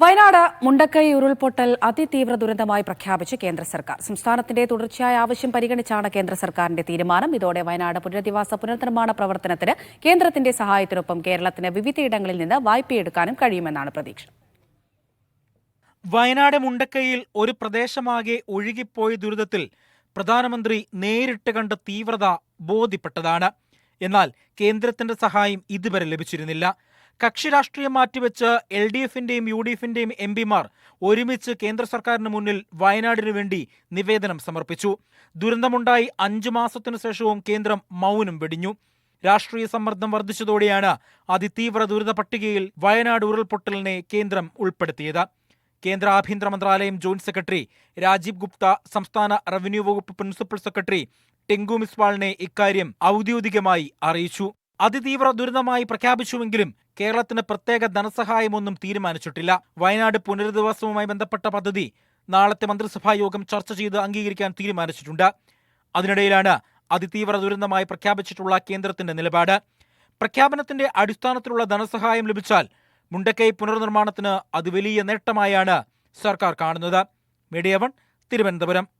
വയനാട് മുണ്ടക്കൈ ഉരുൾപൊട്ടൽ അതിതീവ്ര ദുരന്തമായി പ്രഖ്യാപിച്ച് കേന്ദ്ര സർക്കാർ. സംസ്ഥാനത്തിന്റെ തുടർച്ചയായ ആവശ്യം പരിഗണിച്ചാണ് കേന്ദ്ര സർക്കാരിന്റെ തീരുമാനം. ഇതോടെ വയനാട് പുനരധിവാസ പുനർനിർമ്മാണ പ്രവർത്തനത്തിന് കേന്ദ്രത്തിന്റെ സഹായത്തിനൊപ്പം കേരളത്തിന് വിവിധയിടങ്ങളിൽ നിന്ന് വായ്പയെടുക്കാനും കഴിയുമെന്നാണ് പ്രതീക്ഷ. വയനാട് മുണ്ടക്കൈയിൽ ഒരു പ്രദേശമാകെ ഒഴുകിപ്പോയ ദുരിതത്തിൽ പ്രധാനമന്ത്രി നേരിട്ട് കണ്ട തീവ്രത ബോധ്യപ്പെട്ടതാണ്. എന്നാൽ കേന്ദ്രത്തിന്റെ സഹായം ഇതുവരെ ലഭിച്ചിരുന്നില്ല. കക്ഷി രാഷ്ട്രീയം മാറ്റിവെച്ച് എൽ ഡി എഫിന്റെയും യു ഡി എഫിന്റെയും എം പിമാർ ഒരുമിച്ച് കേന്ദ്ര സർക്കാരിന് മുന്നിൽ വയനാടിനു വേണ്ടി നിവേദനം സമർപ്പിച്ചു. ദുരന്തമുണ്ടായി അഞ്ചു മാസത്തിനു ശേഷവും കേന്ദ്രം മൗനം വെടിഞ്ഞു. രാഷ്ട്രീയ സമ്മർദ്ദം വർദ്ധിച്ചതോടെയാണ് അതിതീവ്ര ദുരിത പട്ടികയിൽ വയനാട് ഉരുൾപൊട്ടലിനെ കേന്ദ്രം ഉൾപ്പെടുത്തിയത്. കേന്ദ്ര ആഭ്യന്തര മന്ത്രാലയം ജോയിന്റ് സെക്രട്ടറി രാജീവ് ഗുപ്ത സംസ്ഥാന റവന്യൂ വകുപ്പ് പ്രിൻസിപ്പൽ സെക്രട്ടറി ടെങ്കു മിസ്വാളിനെ ഇക്കാര്യം ഔദ്യോഗികമായി അറിയിച്ചു. അതിതീവ്ര ദുരിതമായി പ്രഖ്യാപിച്ചുവെങ്കിലും കേരളത്തിന് പ്രത്യേക ധനസഹായമൊന്നും തീരുമാനിച്ചിട്ടില്ല. വയനാട് പുനരധിവാസവുമായി ബന്ധപ്പെട്ട പദ്ധതി നാളത്തെ മന്ത്രിസഭാ യോഗം ചർച്ച ചെയ്ത് അംഗീകരിക്കാൻ തീരുമാനിച്ചിട്ടുണ്ട്. അതിനിടയിലാണ് അതിതീവ്ര ദുരന്തമായി പ്രഖ്യാപിച്ചിട്ടുള്ള കേന്ദ്രത്തിന്റെ നിലപാട്. പ്രഖ്യാപനത്തിന്റെ അടിസ്ഥാനത്തിലുള്ള ധനസഹായം ലഭിച്ചാൽ മുണ്ടക്കൈ പുനർനിർമ്മാണത്തിന് അത് വലിയ നേട്ടമായാണ് സർക്കാർ കാണുന്നത്. Media One Thiruvananthapuram.